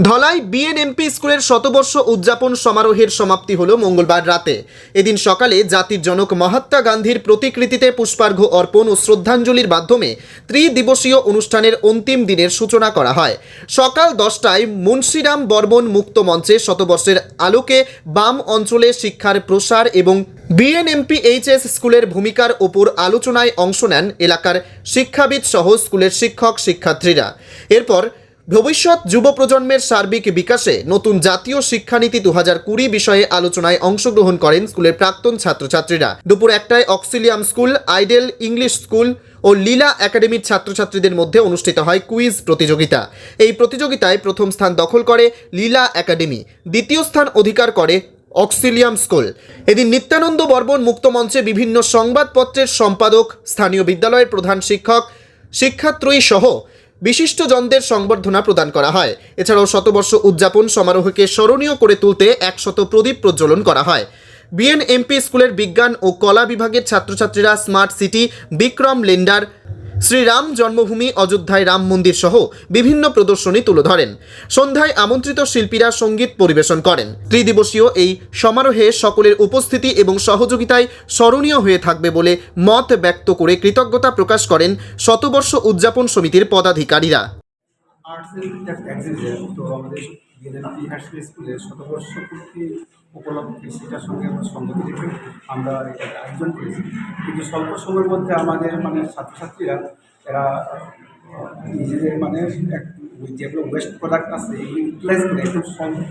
Dhalai BNMP স্কুলের শতবর্ষ উদযাপন সমারোহের সমাপ্তি হলো মঙ্গলবার রাতে। এদিন সকালে জাতির জনক মহাত্মা গান্ধীর প্রতিকৃতিতে পুষ্পার্ঘ্য অর্পণ ও শ্রদ্ধাঞ্জলির মাধ্যমে ত্রিদিবসীয় অনুষ্ঠানের অন্তিম দিনের সূচনা করা হয়। সকাল দশটায় মুন্সিরাম বর্মন মুক্ত মঞ্চে শতবর্ষের আলোকে বাম অঞ্চলে শিক্ষার প্রসার এবং বিএনএমপি এইচএস স্কুলের ভূমিকার ওপর আলোচনায় অংশ নেন এলাকার শিক্ষাবিদ সহ স্কুলের শিক্ষক শিক্ষার্থীরা এরপর ভবিষ্যৎ যুব প্রজন্মের সার্বিক বিকাশে নতুন জাতীয় শিক্ষানীতি দু হাজার কুড়ি বিষয়ে আলোচনায় অংশগ্রহণ করেন স্কুলের প্রাক্তন ছাত্রছাত্রীরা। দুপুর একটায় Auxilium school, Ideal English school ও লীলা একাডেমির ছাত্রছাত্রীদের মধ্যে অনুষ্ঠিত হয় কুইজ প্রতিযোগিতা। এই প্রতিযোগিতায় প্রথম স্থান দখল করে লীলা একাডেমি, দ্বিতীয় স্থান অধিকার করে অক্সিলিয়াম স্কুল। এদিন নিত্যানন্দ বর্মন মুক্ত মঞ্চে বিভিন্ন সংবাদপত্রের সম্পাদক, স্থানীয় বিদ্যালয়ের প্রধান শিক্ষক শিক্ষাত্রয়ী সহ বিশিষ্টজনদের সংবর্ধনা প্রদান করা হয়। এছাড়াও শতবর্ষ উদযাপন সমারোহকে স্মরণীয় করে তুলতে একশত প্রদীপ প্রজ্বলন করা হয়। বিএনএমপি স্কুলের বিজ্ঞান ও কলা বিভাগের ছাত্রছাত্রীরা smart city, Vikram lander Shriram Janmabhoomi, অযোধ্যায় রাম মন্দির সহ বিভিন্ন প্রদর্শনী তুলে ধরেন। সন্ধ্যায় আমন্ত্রিত শিল্পীরা সংগীত পরিবেশন করেন। ত্রিদিবসীয় এই সমারোহে সকলের উপস্থিতি এবং সহযোগিতায় স্মরণীয় হয়ে থাকবে বলে মত ব্যক্ত করে কৃতজ্ঞতা প্রকাশ করেন শতবর্ষ উদযাপন সমিতির পদাধিকারীরা। আর্টস এন্ড এক্সিবিশন তো হাইস্কুল স্কুলের শতবর্ষ পূর্তি উপলক্ষে সেটার সঙ্গে আমরা সঙ্গতি রেখে আমরা এটা আয়োজন করেছি। কিন্তু স্বল্প সময়ের মধ্যে আমাদের মানে ছাত্রছাত্রীরা, এরা নিজেদের মানে এক যেগুলো ওয়েস্ট প্রোডাক্ট আছে, এগুলো ইউটিলাইজ করে একদম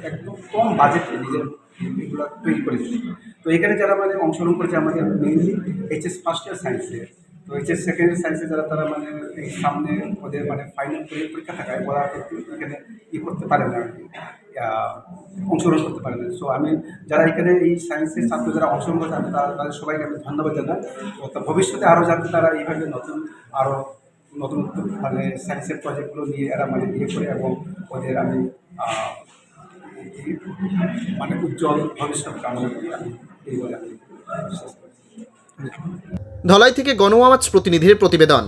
একদম কম বাজেটে নিজের এগুলো তৈরি করেছে। তো এখানে যারা মানে অংশগ্রহণ করেছে, আমাদের মেইনলি এইচএস ফার্স্ট ইয়ার সায়েন্সে তো এইচএস সেকেন্ড সায়েন্সে যারা তারা মানে সামনে ওদের মানে ফাইনাল পরীক্ষা থাকায় ওরা কিন্তু এখানে ই করতে পারে না অংশগ্রহণ করতে পারে না। সো আমি যারা এখানে এই সায়েন্সের ছাত্র যারা অংশগ্রহণ করছে তারা- তাদের সবাইকে আমি ধন্যবাদ জানাই। তো ভবিষ্যতে আরও যাতে তারা এইভাবে নতুন আরও নতুন মানে সায়েন্সের প্রজেক্টগুলো নিয়ে এরা মানে ইয়ে করে এবং ওদের আমি মানে উজ্জ্বল ভবিষ্যৎ কামনা করি। এই বলে আমি ধলাই থেকে গণআওয়াজ প্রতিনিধির প্রতিবেদন।